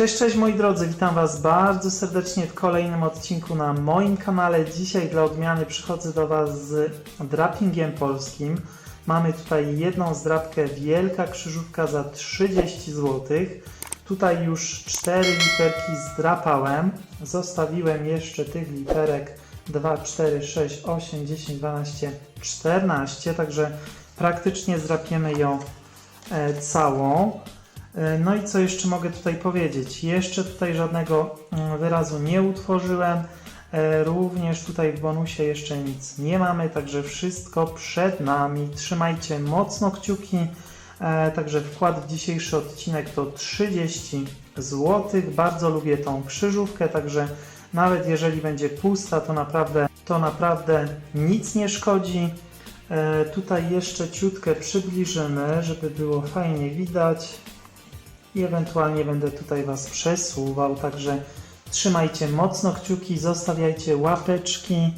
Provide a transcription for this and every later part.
Cześć, cześć moi drodzy, witam Was bardzo serdecznie w kolejnym odcinku na moim kanale. Dzisiaj dla odmiany przychodzę do Was z drapingiem polskim. Mamy tutaj jedną zdrapkę, wielka krzyżówka za 30 zł. Tutaj już 4 literki zdrapałem. Zostawiłem jeszcze tych literek 2, 4, 6, 8, 10, 12, 14, także praktycznie zdrapiemy ją e, całą. E, No i co jeszcze mogę tutaj powiedzieć? Jeszcze tutaj żadnego mm, wyrazu nie utworzyłem. E, Również tutaj w bonusie jeszcze nic nie mamy, także wszystko przed nami. Trzymajcie mocno kciuki. E, Także wkład w dzisiejszy odcinek to 30 zł. Bardzo lubię tą krzyżówkę, także nawet jeżeli będzie pusta, to naprawdę, to naprawdę nic nie szkodzi. Tutaj jeszcze ciutkę przybliżymy, żeby było fajnie widać i ewentualnie będę tutaj Was przesuwał, także trzymajcie mocno kciuki, zostawiajcie łapeczki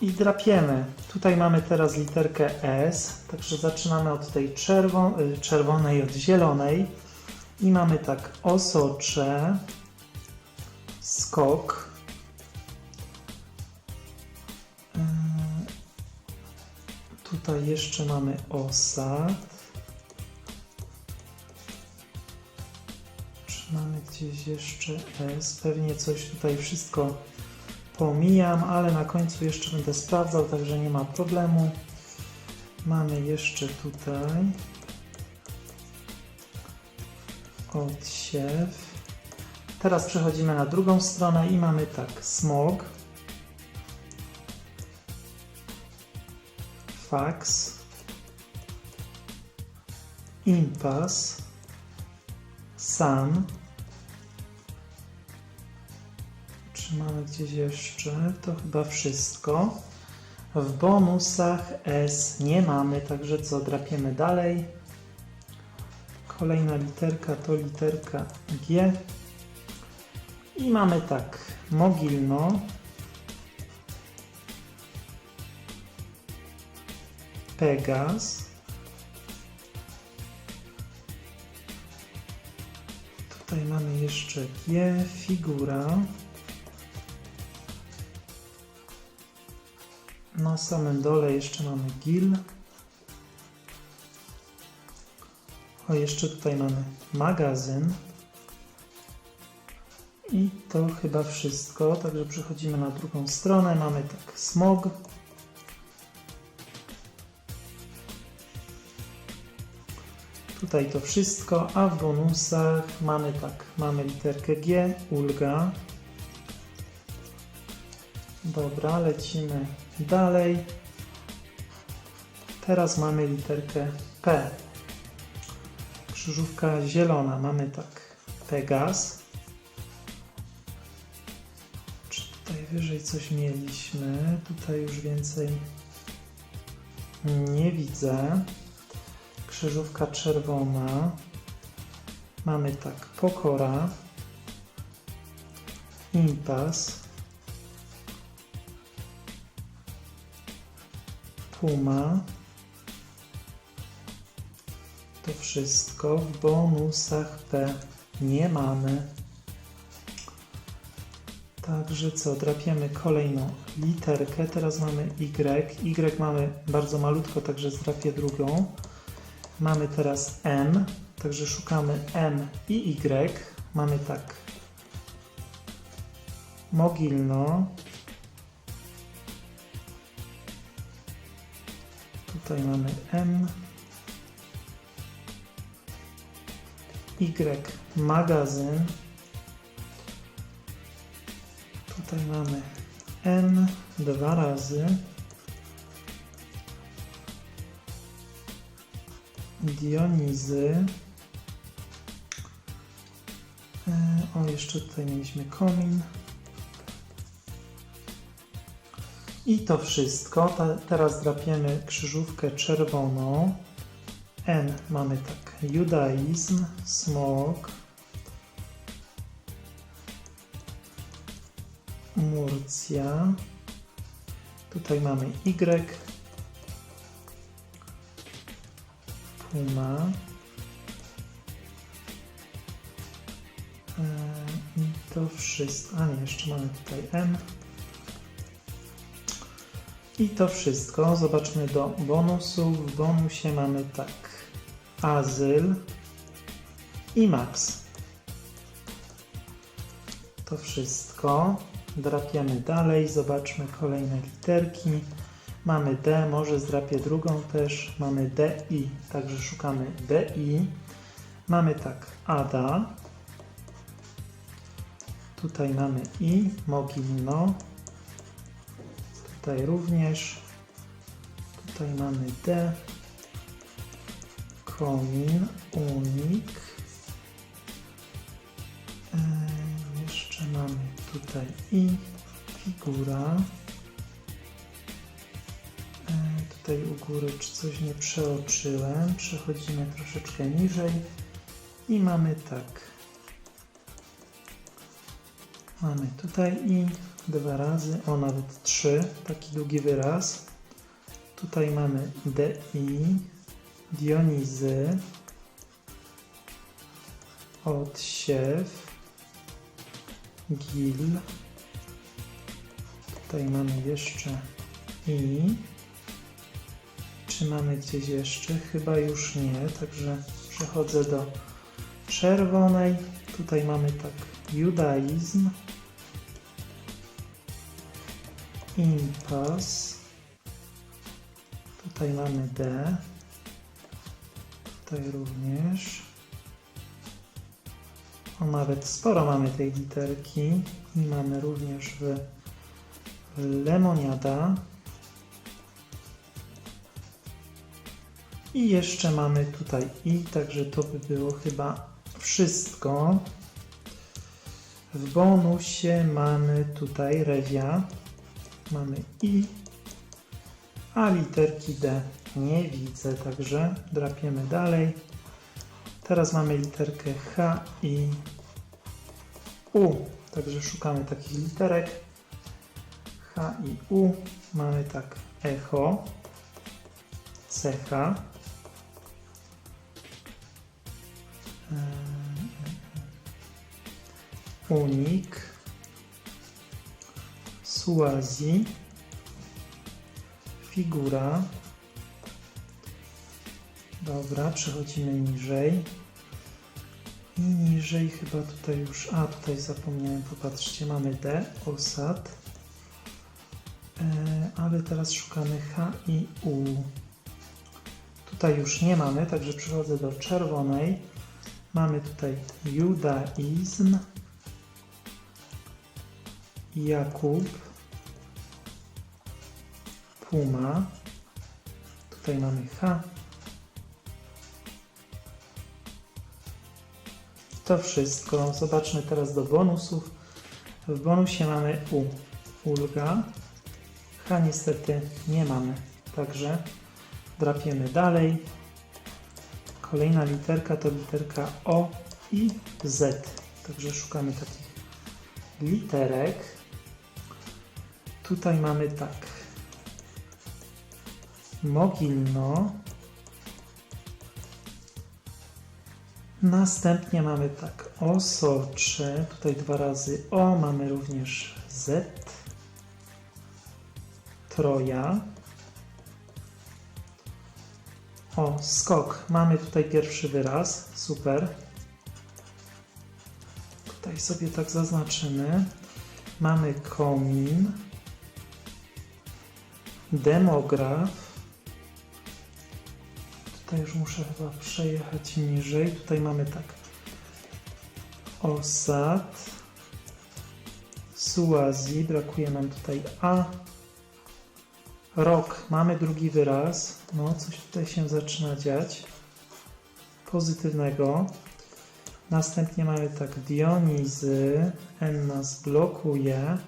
i drapiemy. Tutaj mamy teraz literkę S, także zaczynamy od tej czerwo y, czerwonej, od zielonej i mamy tak osocze, skok, Yy, Tutaj jeszcze mamy osad. Mamy gdzieś jeszcze S? Pewnie coś tutaj wszystko pomijam, ale na końcu jeszcze będę sprawdzał, także nie ma problemu. Mamy jeszcze tutaj odsiew. Teraz przechodzimy na drugą stronę i mamy tak smog, fax, impas, Sun. Czy mamy gdzieś jeszcze? To chyba wszystko. W bonusach S nie mamy, także co, drapiemy dalej. Kolejna literka to literka G. I mamy tak, Mogilno, Pegas, Tutaj mamy jeszcze G, figura. Na samym dole jeszcze mamy gil. O, jeszcze tutaj mamy magazyn. I to chyba wszystko. Także przechodzimy na drugą stronę. Mamy tak smog. Tutaj to wszystko, a w bonusach mamy tak, mamy literkę G, ulga. Dobra, lecimy dalej. Teraz mamy literkę P. Krzyżówka zielona, mamy tak, Pegas. Czy tutaj wyżej coś mieliśmy? Tutaj już więcej nie widzę krzyżówka czerwona. Mamy tak, pokora, impas, puma. To wszystko. W bonusach P nie mamy. Także co, drapiemy kolejną literkę. Teraz mamy Y. Y mamy bardzo malutko, także zdrapię drugą. Mamy teraz M, także szukamy M i Y. Mamy tak. Mogilno. Tutaj mamy M. Y magazyn. Tutaj mamy N dwa razy. Dionizy. E, O, jeszcze tutaj mieliśmy komin. I to wszystko. Ta, teraz drapiemy krzyżówkę czerwoną. N mamy tak. Judaizm, smog. Murcja. Tutaj mamy Y. Puma. to wszystko. A nie, jeszcze mamy tutaj M. I to wszystko. Zobaczmy do bonusów. W bonusie mamy tak. Azyl i Max. To wszystko. Drapiemy dalej. Zobaczmy kolejne literki. Mamy D, może zdrapię drugą też. Mamy DI, także szukamy DI. Mamy tak Ada. Tutaj mamy I, Mogilno. Tutaj również. Tutaj mamy D. Komin, Unik. Eee, jeszcze mamy tutaj I, Figura. E, Tutaj u góry czy coś nie przeoczyłem. Przechodzimy troszeczkę niżej i mamy tak. Mamy tutaj i dwa razy, o nawet trzy, taki długi wyraz. Tutaj mamy DI, Dionizy, odsiew, gil. Tutaj mamy jeszcze i. Czy mamy gdzieś jeszcze? Chyba już nie, także przechodzę do czerwonej. Tutaj mamy tak judaizm, impas. Tutaj mamy D. Tutaj również. O, nawet sporo mamy tej literki. I mamy również w lemoniada. I jeszcze mamy tutaj i, także to by było chyba wszystko. W bonusie mamy tutaj rewia, mamy i, a literki D nie widzę, także drapiemy dalej. Teraz mamy literkę H i U, także szukamy takich literek. H i U, mamy tak echo, cecha, Unik, Suazi, Figura. Dobra, przechodzimy niżej. I niżej chyba tutaj już, a tutaj zapomniałem, popatrzcie, mamy D, osad. E, ale teraz szukamy H i U. Tutaj już nie mamy, także przechodzę do czerwonej. Mamy tutaj judaizm, Jakub, Puma. Tutaj mamy H. To wszystko. Zobaczmy teraz do bonusów. W bonusie mamy U. Ulga. H niestety nie mamy. Także drapiemy dalej. Kolejna literka to literka O i Z. Także szukamy takich literek. Tutaj mamy tak. Mogilno. Następnie mamy tak osocze. Tutaj dwa razy O. Mamy również Z. Troja. O, skok. Mamy tutaj pierwszy wyraz. Super. Tutaj sobie tak zaznaczymy. Mamy komin. Demograf. Tutaj już muszę chyba przejechać niżej. Tutaj mamy tak. Osad. Suazji. Brakuje nam tutaj A. Rok. Mamy drugi wyraz. No, coś tutaj się zaczyna dziać. Pozytywnego. Następnie mamy tak Dionizy. N nas blokuje.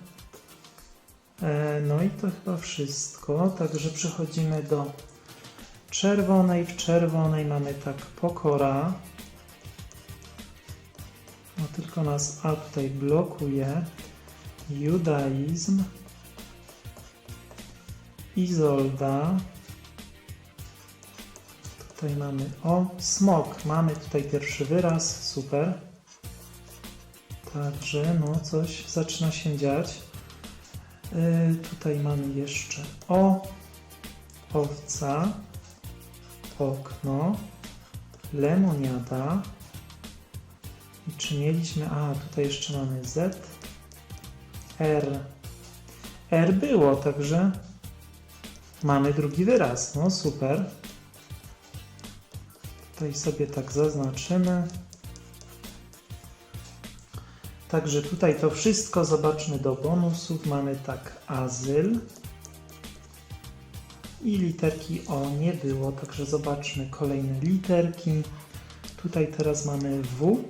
E, no i to chyba wszystko. Także przechodzimy do czerwonej. W czerwonej mamy tak pokora. No tylko nas A tutaj blokuje. Judaizm. Izolda. Tutaj mamy o, smok. Mamy tutaj pierwszy wyraz, super. Także no coś zaczyna się dziać. Yy, tutaj mamy jeszcze o, owca, okno, lemoniada. I czy mieliśmy, a tutaj jeszcze mamy Z, R. R było, także mamy drugi wyraz. No super. Tutaj sobie tak zaznaczymy. Także tutaj to wszystko zobaczmy do bonusów. Mamy tak azyl i literki O nie było, także zobaczmy kolejne literki. Tutaj teraz mamy W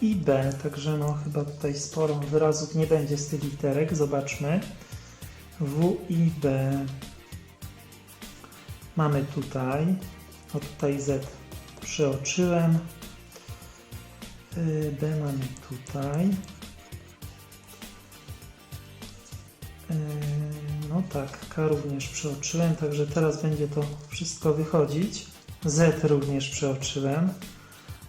i B, także no chyba tutaj sporo wyrazów nie będzie z tych literek. Zobaczmy. W i B. Mamy tutaj, o tutaj Z przeoczyłem. Y, B mamy tutaj. Tak, K również przeoczyłem, także teraz będzie to wszystko wychodzić. Z również przeoczyłem.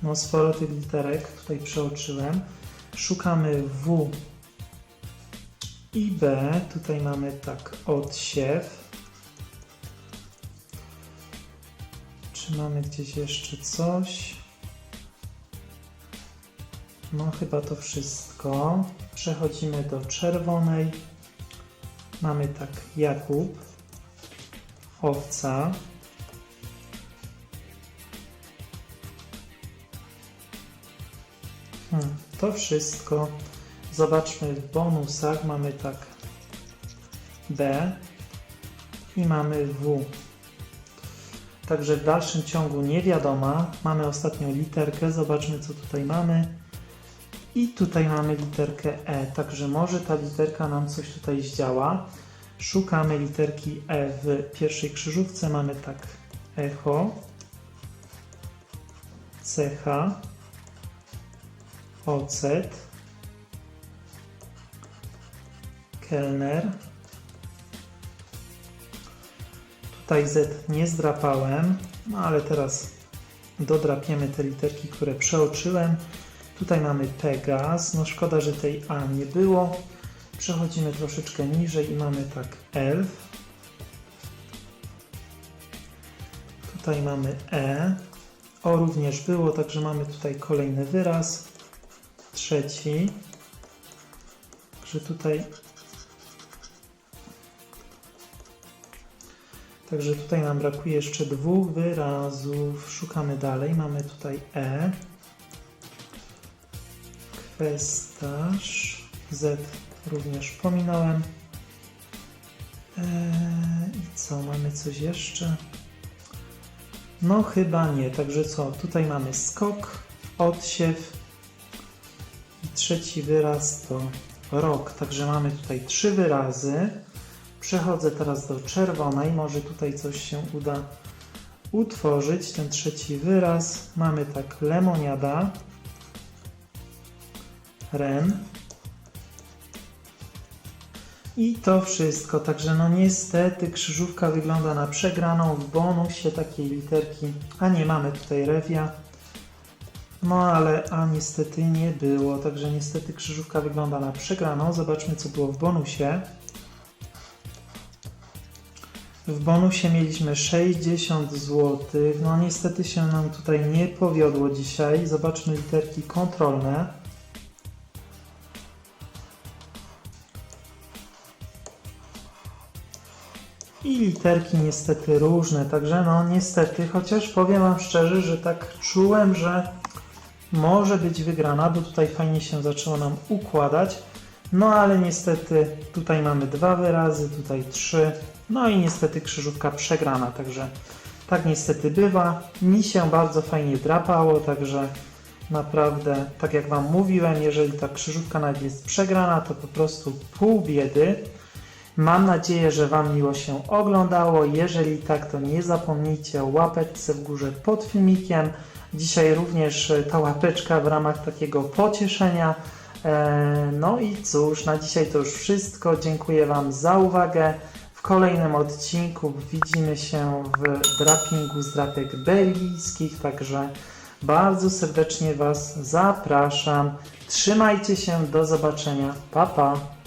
No sporo tych literek tutaj przeoczyłem. Szukamy W i B. Tutaj mamy tak odsiew. Czy mamy gdzieś jeszcze coś? No chyba to wszystko. Przechodzimy do czerwonej. Mamy tak Jakub, owca. Hmm, to wszystko. Zobaczmy w bonusach. Mamy tak B i mamy W. Także w dalszym ciągu nie wiadoma. Mamy ostatnią literkę. Zobaczmy, co tutaj mamy. I tutaj mamy literkę E. Także może ta literka nam coś tutaj zdziała. Szukamy literki E w pierwszej krzyżówce. Mamy tak echo, cecha, ocet, kelner. Tutaj Z nie zdrapałem, no ale teraz dodrapiemy te literki, które przeoczyłem. Tutaj mamy Pegas, no szkoda, że tej A nie było. Przechodzimy troszeczkę niżej i mamy tak elf. Tutaj mamy E. O również było, także mamy tutaj kolejny wyraz. Trzeci. Także tutaj Także tutaj nam brakuje jeszcze dwóch wyrazów. Szukamy dalej. Mamy tutaj E. Kwestarz. Z również pominąłem. Eee, I co, mamy coś jeszcze? No chyba nie, także co? Tutaj mamy skok, odsiew i trzeci wyraz to rok. Także mamy tutaj trzy wyrazy. Przechodzę teraz do czerwonej. Może tutaj coś się uda utworzyć. Ten trzeci wyraz. Mamy tak lemoniada, ren. I to wszystko. Także no niestety krzyżówka wygląda na przegraną w bonusie takiej literki. A nie mamy tutaj rewia. No ale a niestety nie było. Także niestety krzyżówka wygląda na przegraną. Zobaczmy co było w bonusie. W bonusie mieliśmy 60 zł. No niestety się nam tutaj nie powiodło dzisiaj. Zobaczmy literki kontrolne. I literki niestety różne, także no niestety, chociaż powiem Wam szczerze, że tak czułem, że może być wygrana, bo tutaj fajnie się zaczęło nam układać. No ale niestety tutaj mamy dwa wyrazy, tutaj trzy. No i niestety krzyżówka przegrana, także tak niestety bywa. Mi się bardzo fajnie drapało, także naprawdę, tak jak Wam mówiłem, jeżeli ta krzyżówka nawet jest przegrana, to po prostu pół biedy. Mam nadzieję, że Wam miło się oglądało. Jeżeli tak, to nie zapomnijcie o łapeczce w górze pod filmikiem. Dzisiaj również e, ta łapeczka w ramach takiego pocieszenia. E, No i cóż, na dzisiaj to już wszystko. Dziękuję Wam za uwagę. W kolejnym odcinku widzimy się w drapingu z drapek belgijskich, także Bardzo serdecznie Was zapraszam. Trzymajcie się, do zobaczenia. Pa, pa.